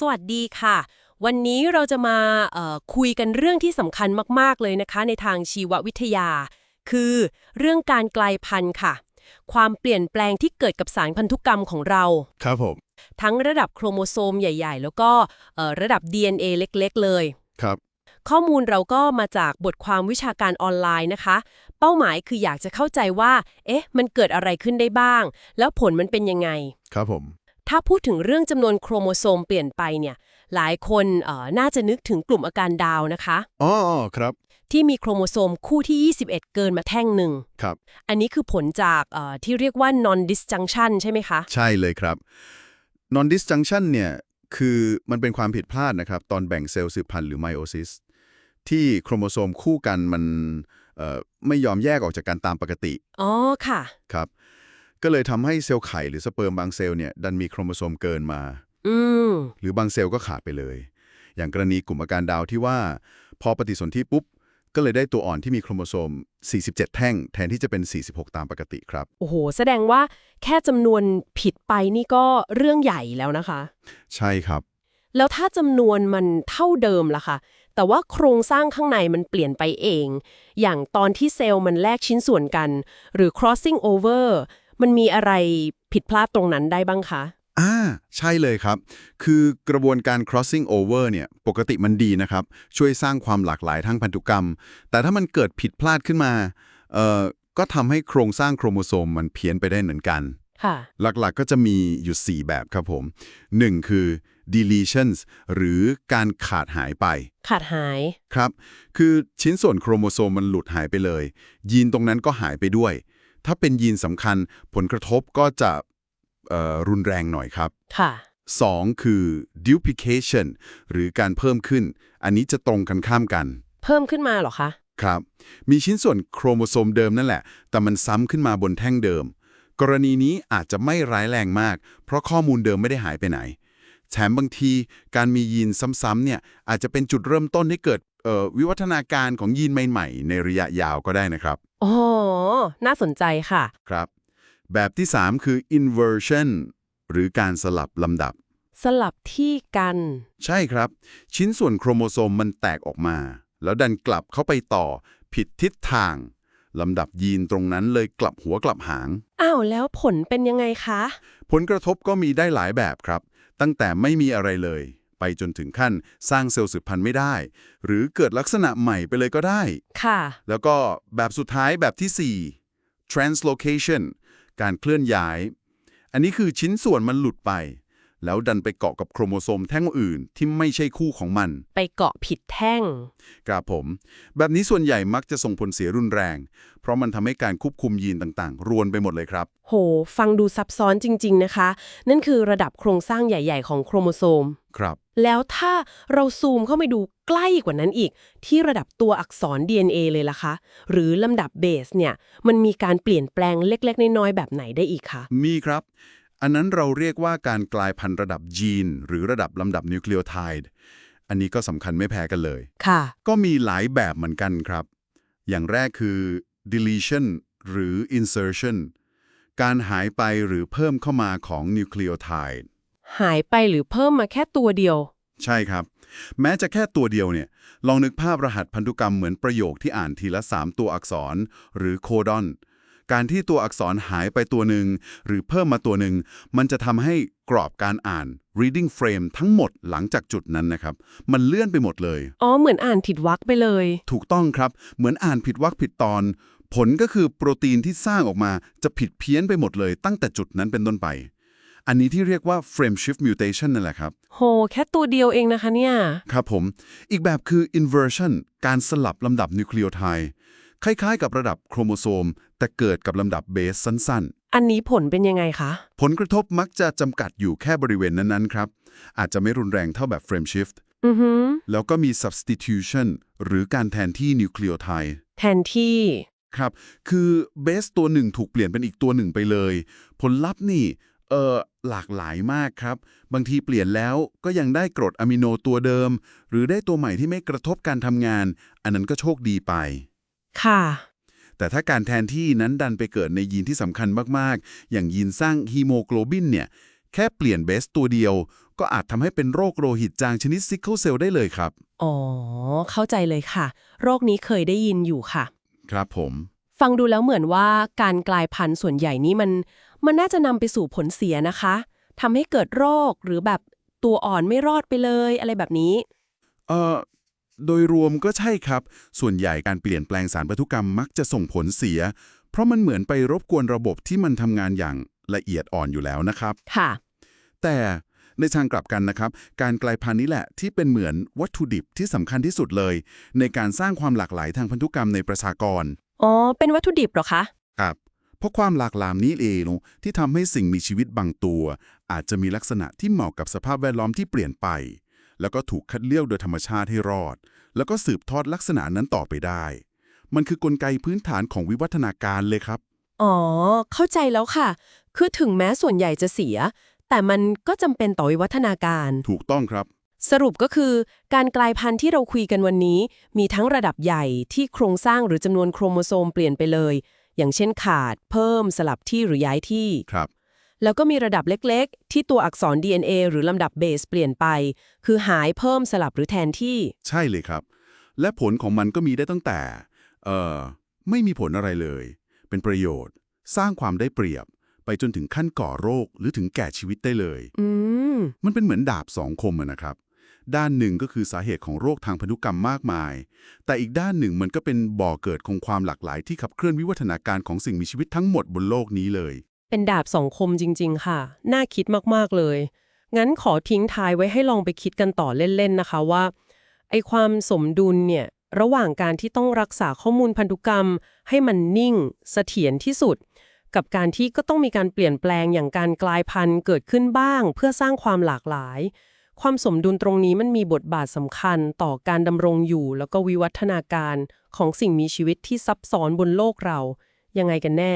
สวัสดีค่ะ วันนี้เราจะมาเอ่อคุยกันเรื่องที่สำคัญมาก ๆ เลยนะคะ ในทางชีววิทยา คือเรื่องการกลายพันธุ์ค่ะ ความเปลี่ยนแปลงที่เกิดกับสารพันธุกรรมของเรา ครับผม ทั้งระดับโครโมโซมใหญ่ ๆ แล้วก็เอ่อระดับ DNA เล็ก ๆ เลย ครับ ข้อมูลเราก็มาจากบทความวิชาการออนไลน์นะคะ เป้าหมายคืออยากจะเข้าใจว่า เอ๊ะ มันเกิดอะไรขึ้นได้บ้าง แล้วผลมันเป็นยังไง ครับผม ถ้าพูดถึงเรื่องจำนวนโครโมโซมเปลี่ยนไปเนี่ย หลายคนเอ่อน่าจะนึกถึงกลุ่มอาการดาวน์นะคะอ๋อครับ ที่มีโครโมโซมคู่ที่ 21 เกินมาแท่งหนึ่งครับ อันนี้คือผลจากเอ่อที่เรียกว่า non disjunction ใช่ไหมคะ ใช่เลยครับ non disjunction เนี่ยคือมันเป็นความผิดพลาดนะครับ ตอนแบ่งเซลล์สืบพันธุ์หรือไมโอซิสที่โครโมโซมคู่กันมันเอ่อไม่ยอมแยกออกจากกันตามปกติ อ๋อ ค่ะ ครับ ก็เลยทำให้เซลล์ไข่หรือสเปิร์มบางเซลล์เนี่ยดันมีโครโมโซมเกินมา อืมหรือบางเซลล์ก็ขาดไปเลย อย่างกรณีกลุ่มอาการดาวที่ว่า พอปฏิสนธิปุ๊บ ก็เลยได้ตัวอ่อนที่มีโครโมโซม 47 แท่ง แทนที่จะเป็น 46 ตามปกติครับ โอ้โห แสดงว่าแค่จำนวนผิดไปนี่ก็เรื่องใหญ่แล้วนะคะ ใช่ครับ แล้วถ้าจำนวนมันเท่าเดิมล่ะคะแต่ว่าโครงสร้างข้างในมันเปลี่ยนไปเอง อย่างตอนที่เซลล์มันแลกชิ้นส่วนกัน หรือ crossing over มันมีอะไรผิดพลาดตรงนั้นได้บ้างคะอ่าใช่เลยครับ คือกระบวนการ crossing over เนี่ยปกติมันดีนะครับ ช่วยสร้างความหลากหลายทางพันธุกรรม แต่ถ้ามันเกิดผิดพลาดขึ้นมาเอ่อก็ทำให้โครงสร้างโครโมโซมมันเพี้ยนไปได้เหมือนกันค่ะหลักๆก็จะมีอยู่ 4 แบบครับผม 1 คือ deletions หรือการขาดหายไป ขาดหาย ครับ คือชิ้นส่วนโครโมโซมมันหลุดหายไปเลย ยีนตรงนั้นก็หายไปด้วย ถ้าเป็นยีนสำคัญผลกระทบก็จะเอ่อรุนแรงหน่อยครับค่ะ2คือ duplication หรือการเพิ่มขึ้น อันนี้จะตรงกันข้ามกัน เพิ่มขึ้นมาเหรอคะ ครับ มีชิ้นส่วนโครโมโซมเดิมนั่นแหละ แต่มันซ้ำขึ้นมาบนแท่งเดิม กรณีนี้อาจจะไม่ร้ายแรงมาก เพราะข้อมูลเดิมไม่ได้หายไปไหน แถมบางทีการมียีนซ้ำๆเนี่ยอาจจะเป็นจุดเริ่มต้นให้เกิดเอ่อวิวัฒนาการของยีนใหม่ๆ ในระยะยาวก็ได้นะครับอ๋อน่าสนใจค่ะ ครับ แบบที่ 3 คือ inversion หรือการสลับลำดับ สลับที่กัน ใช่ครับ ชิ้นส่วนโครโมโซมมันแตกออกมา แล้วดันกลับเข้าไปต่อ ผิดทิศทางลำดับยีนตรงนั้นเลยกลับหัวกลับหาง อ้าวแล้วผลเป็นยังไงคะ ผลกระทบก็มีได้หลายแบบครับ ตั้งแต่ไม่มีอะไรเลย ไปจนถึงขั้นสร้างเซลล์สืบพันธุ์ไม่ได้ หรือเกิดลักษณะใหม่ไปเลยก็ได้ ค่ะ แล้วก็แบบสุดท้ายแบบที่ 4 translocation การเคลื่อนย้าย อันนี้คือชิ้นส่วนมันหลุดไป แล้วดันไปเกาะกับโครโมโซมแท่งอื่นที่ไม่ใช่คู่ของมัน ไปเกาะผิดแท่งครับผม แบบนี้ส่วนใหญ่มักจะส่งผลเสียรุนแรง เพราะมันทำให้การควบคุมยีนต่างๆ รวนไปหมดเลยครับ โห ฟังดูซับซ้อนจริง ๆนะคะ นั่นคือระดับโครงสร้างใหญ่ ๆ ของโครโมโซม ครับ แล้วถ้าเราซูมเข้าไปดูใกล้กว่านั้นอีก ที่ระดับตัวอักษร DNA เลยล่ะคะ หรือลำดับเบสเนี่ยมันมีการเปลี่ยนแปลงเล็ก ๆ น้อยๆแบบไหนได้อีกคะ มีครับ อันนั้นเราเรียกว่าการกลายพันธุ์ระดับยีน หรือระดับลำดับนิวคลีโอไทด์อันนี้ก็สำคัญไม่แพ้กันเลยค่ะ ก็มีหลายแบบเหมือนกันครับ อย่างแรกคือ deletion หรือ insertion การหายไปหรือเพิ่มเข้ามาของนิวคลีโอไทด์หายไปหรือเพิ่มมาแค่ตัวเดียว ใช่ครับ แม้จะแค่ตัวเดียวเนี่ย ลองนึกภาพรหัสพันธุกรรมเหมือนประโยคที่อ่านทีละ 3 ตัวอักษร หรือโคดอน การที่ตัวอักษรหายไปตัวหนึ่งหรือเพิ่มมาตัวหนึ่งมันจะทำให้กรอบการอ่าน reading frame ทั้งหมดหลังจากจุดนั้นนะครับ มันเลื่อนไปหมดเลย อ๋อ เหมือนอ่านผิดวรรคไปเลย ถูกต้องครับ เหมือนอ่านผิดวรรคผิดตอน ผลก็คือโปรตีนที่สร้างออกมาจะผิดเพี้ยนไปหมดเลย ตั้งแต่จุดนั้นเป็นต้นไป อันนี้ที่เรียกว่า frame shift mutation นั่นแหละครับ โห แค่ตัวเดียวเองนะคะเนี่ย ครับผม อีกแบบคือ inversion การสลับลำดับนิวคลีโอไทด์ คล้ายๆ กับระดับโครโมโซม แต่เกิดกับลำดับเบสสั้นอันนี้ผลเป็นยังไงคะๆผลกระทบมักจะจำกัดอยู่แค่บริเวณนั้นๆครับ อาจจะไม่รุนแรงเท่าแบบ frame shift อือหือแล้วก็มี substitution หรือการแทนที่นิวคลีโอไทด์แทนที่ ครับ คือเบสตัวหนึ่งถูกเปลี่ยนเป็นอีกตัวหนึ่งไปเลย ผลลัพธ์นี่เออหลากหลายมากครับ บางทีเปลี่ยนแล้วก็ยังได้กรดอะมิโนตัวเดิม หรือได้ตัวใหม่ที่ไม่กระทบการทำงาน อันนั้นก็โชคดีไป ค่ะ แต่ถ้าการแทนที่นั้นดันไปเกิดในยีนที่สำคัญมาก ๆ อย่างยีนสร้างฮีโมโกลบินเนี่ย แค่เปลี่ยนเบสตัวเดียว ก็อาจทำให้เป็นโรคโลหิตจางชนิดซิกเคิลเซลได้เลยครับ อ๋อ เข้าใจเลยค่ะ โรคนี้เคยได้ยินอยู่ค่ะ ครับผม ฟังดูแล้วเหมือนว่าการกลายพันธุ์ส่วนใหญ่นี้มัน มันน่าจะนำไปสู่ผลเสียนะคะทำให้เกิดโรคหรือแบบตัวอ่อนไม่รอดไปเลยอะไรแบบนี้ เอ่อ โดยรวมก็ใช่ครับ ส่วนใหญ่การเปลี่ยนแปลงสารพันธุกรรมมักจะส่งผลเสีย เพราะมันเหมือนไปรบกวนระบบที่มันทำงานอย่างละเอียดอ่อนอยู่แล้วนะครับ ค่ะ แต่ในทางกลับกันนะครับ การกลายพันธุ์นี้แหละที่เป็นเหมือนวัตถุดิบที่สำคัญที่สุดเลย ในการสร้างความหลากหลายทางพันธุกรรมในประชากร อ๋อ เป็นวัตถุดิบเหรอคะ ครับ เพราะความหลากหลายนี้เองที่ทำให้สิ่งมีชีวิตบางตัว อาจจะมีลักษณะที่เหมาะกับสภาพแวดล้อมที่เปลี่ยนไป แล้วก็ถูกคัดเลือกโดยธรรมชาติให้รอด แล้วก็สืบทอดลักษณะนั้นต่อไปได้ มันคือกลไกพื้นฐานของวิวัฒนาการเลยครับ อ๋อ เข้าใจแล้วค่ะ คือถึงแม้ส่วนใหญ่จะเสีย แต่มันก็จำเป็นต่อวิวัฒนาการ ถูกต้องครับ สรุปก็คือ การกลายพันธุ์ที่เราคุยกันวันนี้ มีทั้งระดับใหญ่ที่โครงสร้างหรือจำนวนโครโมโซมเปลี่ยนไปเลย อย่างเช่นขาด เพิ่มสลับที่หรือย้ายที่ครับ แล้วก็มีระดับเล็กๆ ที่ตัวอักษร DNA หรือลำดับเบสเปลี่ยนไป คือหายเพิ่มสลับหรือแทนที่ ใช่เลยครับ และผลของมันก็มีได้ตั้งแต่ เอ่อ ไม่มีผลอะไรเลย เป็นประโยชน์ สร้างความได้เปรียบ ไปจนถึงขั้นก่อโรคหรือถึงแก่ชีวิตได้เลย อืม มันเป็นเหมือนดาบสองคมอะนะครับ ด้านหนึ่งก็คือสาเหตุของโรคทางพันธุกรรมมากมาย แต่อีกด้านหนึ่งมันก็เป็นบ่อเกิดของความหลากหลายที่ขับเคลื่อนวิวัฒนาการของสิ่งมีชีวิตทั้งหมดบนโลกนี้เลย เป็นดาบสองคมจริง ๆ ค่ะ น่าคิดมากๆเลย งั้นขอทิ้งท้ายไว้ให้ลองไปคิดกันต่อเล่น ๆ นะคะว่า ไอความสมดุลเนี่ย ระหว่างการที่ต้องรักษาข้อมูลพันธุกรรม ให้มันนิ่งเสถียรที่สุด กับการที่ก็ต้องมีการเปลี่ยนแปลงอย่างการกลายพันธุ์เกิดขึ้นบ้าง เพื่อสร้างความหลากหลาย ความสมดุลตรงนี้มันมีบทบาทสำคัญต่อการดำรงอยู่ แล้วก็วิวัฒนาการของสิ่งมีชีวิตที่ซับซ้อนบนโลกเรา ยังไงกันแน่